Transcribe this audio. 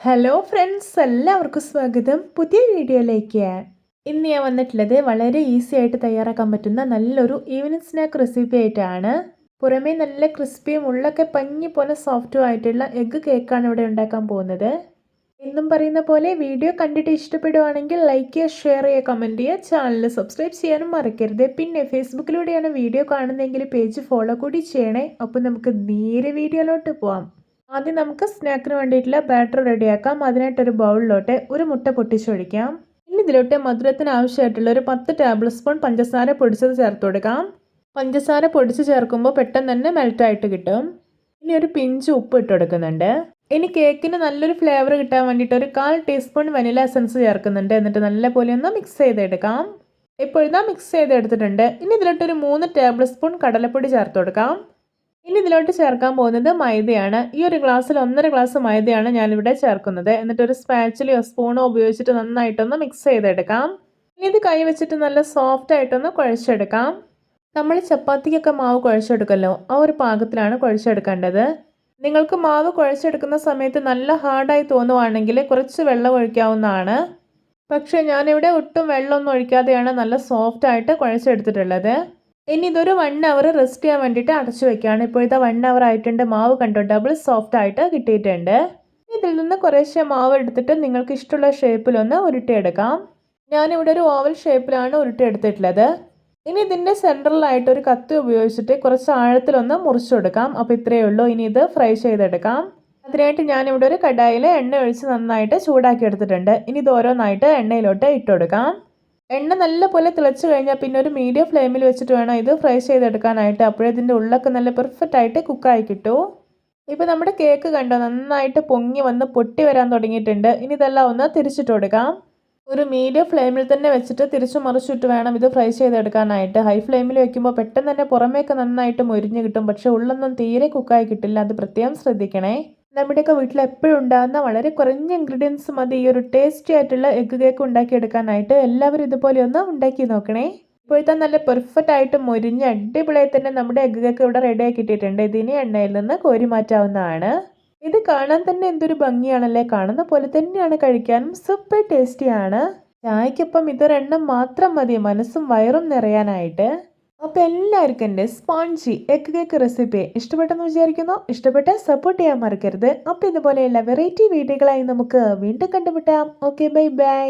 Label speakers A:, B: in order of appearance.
A: Hello friends എല്ലാവർക്കും സ്വാഗതം. പുതിയ വീഡിയോയിലേക്ക്. ഇന്ന് ഞാൻ വന്നിട്ടുള്ളത് വളരെ ഈസി ആയിട്ട് തയ്യാറാക്കാൻ പറ്റുന്ന നല്ലൊരു ഈവനിങ് സ്നാക്ക് റെസിപ്പി ആയിട്ടാണ്. പുറമേ നല്ല ക്രിസ്പിയും ഉള്ളൊക്കെ പഞ്ഞി പോലെ സോഫ്റ്റും ആയിട്ടുള്ള എഗ്ഗ് കേക്കാണ് ഇവിടെ ഉണ്ടാക്കാൻ പോകുന്നത്. എന്നും പറയുന്ന പോലെ വീഡിയോ കണ്ടിട്ട് ഇഷ്ടപ്പെടുവാണെങ്കിൽ ലൈക്ക് ചെയ്യുക ഷെയർ ചെയ്യുക കമന്റ് ചെയ്യുക. ചാനൽ സബ്സ്ക്രൈബ് ചെയ്യാനും മറക്കരുത്. പിന്നെ ഫേസ്ബുക്കിലൂടെയാണ് വീഡിയോ കാണുന്നതെങ്കിൽ പേജ് ഫോളോ കൂടി ചെയ്യണേ. അപ്പോൾ നമുക്ക് നേരെ വീഡിയോയിലോട്ട് പോവാം. ആദ്യം നമുക്ക് സ്നാക്കിന് വേണ്ടിയിട്ടുള്ള ബാറ്റർ റെഡിയാക്കാം. അതിനായിട്ടൊരു ബൗളിലോട്ട് ഒരു മുട്ട പൊട്ടിച്ചൊഴിക്കാം. ഇനി ഇതിലോട്ട് മധുരത്തിന് ആവശ്യമായിട്ടുള്ള ഒരു പത്ത് ടേബിൾ സ്പൂൺ പഞ്ചസാര പൊടിച്ചത് ചേർത്ത് കൊടുക്കാം. പഞ്ചസാര പൊടിച്ച് ചേർക്കുമ്പോൾ പെട്ടെന്ന് തന്നെ മെൽറ്റായിട്ട് കിട്ടും. ഇനി ഒരു പിഞ്ച് ഉപ്പ് ഇട്ട് കൊടുക്കുന്നുണ്ട്. ഇനി കേക്കിന് നല്ലൊരു ഫ്ലേവർ കിട്ടാൻ വേണ്ടിയിട്ട് ഒരു കാൽ ടീസ്പൂൺ വനില എസൻസ് ചേർക്കുന്നുണ്ട്. എന്നിട്ട് നല്ലപോലെ ഒന്ന് മിക്സ് ചെയ്തെടുക്കാം. ഇപ്പോഴിതാ മിക്സ് ചെയ്തെടുത്തിട്ടുണ്ട്. ഇനി ഇതിലോട്ടൊരു മൂന്ന് ടേബിൾ സ്പൂൺ കടലപ്പൊടി ചേർത്ത് കൊടുക്കാം. ഇനി ഇതിലോട്ട് ചേർക്കാൻ പോകുന്നത് മൈദയാണ്. ഈ ഒരു ഗ്ലാസ്സിൽ ഒന്നര ഗ്ലാസ് മൈദയാണ് ഞാനിവിടെ ചേർക്കുന്നത്. എന്നിട്ട് ഒരു സ്പാച്ചിലോ സ്പൂണോ ഉപയോഗിച്ചിട്ട് നന്നായിട്ടൊന്ന് മിക്സ് ചെയ്തെടുക്കാം. ഇനി ഇത് കൈ വെച്ചിട്ട് നല്ല സോഫ്റ്റ് ആയിട്ടൊന്ന് കുഴച്ചെടുക്കാം. നമ്മൾ ചപ്പാത്തിക്കൊക്കെ മാവ് കുഴച്ചെടുക്കല്ലോ. ആ ഒരു പാകത്തിലാണ് കുഴച്ചെടുക്കേണ്ടത്. നിങ്ങൾക്ക് മാവ് കുഴച്ചെടുക്കുന്ന സമയത്ത് നല്ല ഹാർഡായി തോന്നുവാണെങ്കിൽ കുറച്ച് വെള്ളം ഒഴിക്കാവുന്നതാണ്. പക്ഷേ ഞാനിവിടെ ഒട്ടും വെള്ളമൊന്നും ഒഴിക്കാതെയാണ് നല്ല സോഫ്റ്റായിട്ട് കുഴച്ചെടുത്തിട്ടുള്ളത്. ഇനി ഇതൊരു വൺ അവർ റെസ്റ്റ് ചെയ്യാൻ വേണ്ടിയിട്ട് അടച്ചു വെക്കുകയാണ്. ഇപ്പോഴത്തെ വൺ അവർ ആയിട്ടുണ്ട്. മാവ് കണ്ടോ? ഡബിൾ സോഫ്റ്റ് ആയിട്ട് കിട്ടിയിട്ടുണ്ട്. ഇതിൽ നിന്ന് കുറേശ്ശെ മാവ് എടുത്തിട്ട് നിങ്ങൾക്ക് ഇഷ്ടമുള്ള ഷേപ്പിലൊന്ന് ഉരുട്ടിയെടുക്കാം. ഞാനിവിടെ ഒരു ഓവൽ ഷേപ്പിലാണ് ഉരുട്ടിയെടുത്തിട്ടുള്ളത്. ഇനി ഇതിന്റെ സെന്ററിലായിട്ട് ഒരു കത്തി ഉപയോഗിച്ചിട്ട് കുറച്ച് ആഴത്തിലൊന്ന് മുറിച്ചെടുക്കാം അപ്പോൾ ഇത്രയേ ഉള്ളൂ. ഇനി ഇത് ഫ്രൈ ചെയ്തെടുക്കാം. അതിനായിട്ട് ഞാനിവിടെ ഒരു കടായിൽ എണ്ണ ഒഴിച്ച് നന്നായിട്ട് ചൂടാക്കി എടുത്തിട്ടുണ്ട്. ഇനി ഇത് ഓരോന്നായിട്ട് എണ്ണയിലോട്ട് ഇട്ടുകൊടുക്കാം എണ്ണ നല്ലപോലെ തിളച്ചു കഴിഞ്ഞാൽ പിന്നെ ഒരു മീഡിയം ഫ്ലെയിമിൽ വെച്ചിട്ട് വേണം ഇത് ഫ്രൈ ചെയ്തെടുക്കാനായിട്ട്. അപ്പോഴേ ഇതിന്റെ ഉള്ളൊക്കെ നല്ല പെർഫെക്റ്റ് ആയിട്ട് കുക്കായി കിട്ടൂ. ഇപ്പോൾ നമ്മുടെ കേക്ക് കണ്ടോ? നന്നായിട്ട് പൊങ്ങി വന്ന് പൊട്ടി വരാൻ തുടങ്ങിയിട്ടുണ്ട്. ഇനി ഇതെല്ലാം ഒന്ന് തിരിച്ചിട്ട് കൊടുക്കാം. ഒരു മീഡിയം ഫ്ലെയിമിൽ തന്നെ വെച്ചിട്ട് തിരിച്ചു മറിച്ചിട്ട് വേണം ഇത് ഫ്രൈ ചെയ്തെടുക്കാനായിട്ട്. ഹൈ ഫ്ലെയിമിൽ വെക്കുമ്പോൾ പെട്ടെന്ന് തന്നെ പുറമേക്ക് നന്നായിട്ട് മൊരിഞ്ഞ് കിട്ടും. പക്ഷേ ഉള്ളൊന്നും തീരെ കുക്കായി കിട്ടില്ല. അത് പ്രത്യേകം ശ്രദ്ധിക്കണേ. നമ്മുടെയൊക്കെ വീട്ടിൽ എപ്പോഴും ഉണ്ടാകുന്ന വളരെ കുറഞ്ഞ ഇൻഗ്രീഡിയൻസ് മതി. ഈ ഒരു ടേസ്റ്റി ആയിട്ടുള്ള എഗ്ഗ് കേക്ക് ഉണ്ടാക്കിയെടുക്കാനായിട്ട് എല്ലാവരും ഇതുപോലെ ഒന്ന് ഉണ്ടാക്കി നോക്കണേ. ഇപ്പോഴത്തെ നല്ല പെർഫെക്റ്റ് ആയിട്ട് മുരിഞ്ഞ് അടിപൊളിയായി തന്നെ നമ്മുടെ എഗ്ഗ് കേക്ക് ഇവിടെ റെഡി ആക്കിയിട്ടുണ്ട് ഇതിനെ എണ്ണയിൽ നിന്ന് കോരി മാറ്റാവുന്നതാണ്. ഇത് കാണാൻ തന്നെ എന്തൊരു ഭംഗിയാണല്ലേ? കാണുന്ന പോലെ തന്നെയാണ് കഴിക്കാനും സൂപ്പർ ടേസ്റ്റിയാണ് ചായക്കൊപ്പം ഇതൊരെണ്ണം മാത്രം മതി മനസ്സും വയറും നിറയാനായിട്ട്. അപ്പോൾ എല്ലാവർക്കും എന്റെ സ്പോഞ്ചി എഗ് കേക്ക് റെസിപ്പി ഇഷ്ടപ്പെട്ടെന്ന് വിചാരിക്കുന്നു. ഇഷ്ടപ്പെട്ട സപ്പോർട്ട് ചെയ്യാൻ മറക്കരുത്. അപ്പോൾ ഇതുപോലെയുള്ള വെറൈറ്റി വീഡിയോകളായി നമുക്ക് വീണ്ടും കണ്ടുമുട്ടാം. Okay bye bye